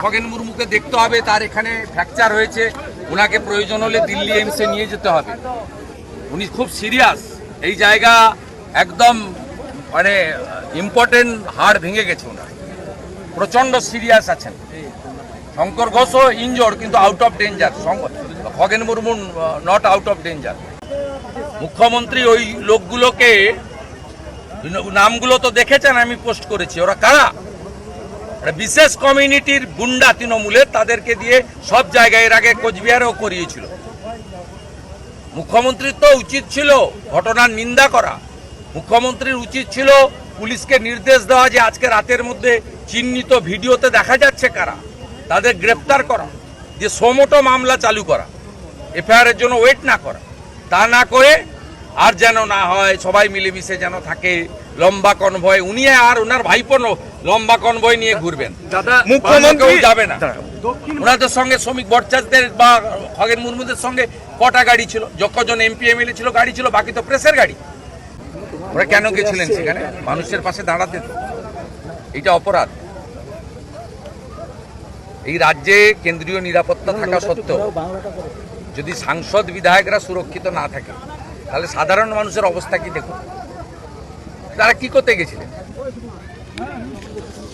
খগেন মুর্মুকে দেখতে হবে, তার এখানে ফ্র্যাকচার হয়েছে। ওনাকে প্রয়োজন হলে দিল্লি এইমসে নিয়ে যেতে হবে। উনি খুব সিরিয়াস এই জায়গা একদম মানে ইম্পর্টেন্ট হাড় ভেঙে গেছে ওনার। প্রচণ্ড সিরিয়াস আছেন। শঙ্কর ঘোষও ইনজোর কিন্তু out of danger Khagen Murmu not out of danger মুখ্যমন্ত্রী ওই লোকগুলোকে, নামগুলো তো দেখেছেন, আমি পোস্ট করেছি। ওরা কারা? বিশেষ কমিউনিটির গুন্ডা তৃণমূলের তাদেরকে দিয়ে সব জায়গায় এর আগে কোচবিহারেও করিয়েছিল। মুখ্যমন্ত্রীর তো উচিত ছিল ঘটনার নিন্দা করা। মুখ্যমন্ত্রীর উচিত ছিল পুলিশকে নির্দেশ দেওয়া যে আজকে রাতের মধ্যে চিহ্নিত ভিডিওতে দেখা যাচ্ছে কারা, তাদের গ্রেপ্তার করা যে সোমোটো মামলা চালু করা, এফআইআরের জন্য ওয়েট না করা। তা না করে আর যেন না হয় সবাই মিলেমিশে যেন থাকে। লম্বা কনভয় উনি আর ওনার ভাইপো ন- লম্বা কনভয় নিয়ে ঘুরবেন। মুখ্যমন্ত্রী যাবে না। ওনাদের সঙ্গে শ্রমিক ভট্টাচার্যদের বা খগেন মুর্মুদের সঙ্গে কটা গাড়ি ছিল? যখন এমপি এমএলএ ছিল গাড়ি ছিল বাকি তো প্রেসের গাড়ি। ওরা কেন গেছিলেন সেখানে? মানুষের পাশে দাঁড়াতে এটা অপরাধ। এই রাজ্যে কেন্দ্রীয় নিরাপত্তা থাকা সত্ত্বেও যদি সাংসদ বিধায়করা সুরক্ষিত না থাকে তাহলে সাধারণ মানুষের অবস্থা কি দেখুন? তারা কি করতে গেছিলেন?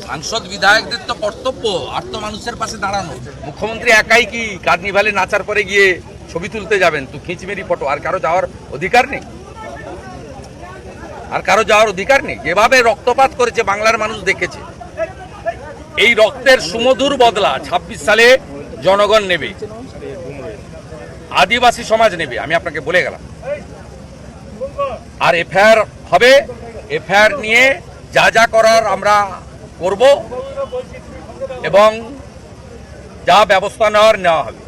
সাংসদ বিধায়কদের তো কর্তব্য আর তো মানুষের পাশে দাঁড়ানো। মুখ্যমন্ত্রী একাই কি কার্নিভালে নাচার পরে গিয়ে ছবি তুলতে যাবেন? তো খিঁচমেরি ফটো আর কারও যাওয়ার অধিকার নেই? আর কারও যাওয়ার অধিকার নেই? যেভাবে রক্তপাত করেছে বাংলার মানুষ দেখেছে। এই রক্তের সুমধুর বদলা ২৬ সালে জনগণ নেবে। আদিবাসী সমাজ নেবে আমি আপনাকে বলে গেলাম। আর এফআইআর হবে। এফআইআর নিয়ে যা যা করার আমরা করব এবং যা ব্যবস্থা নেওয়ার নেওয়া হবে।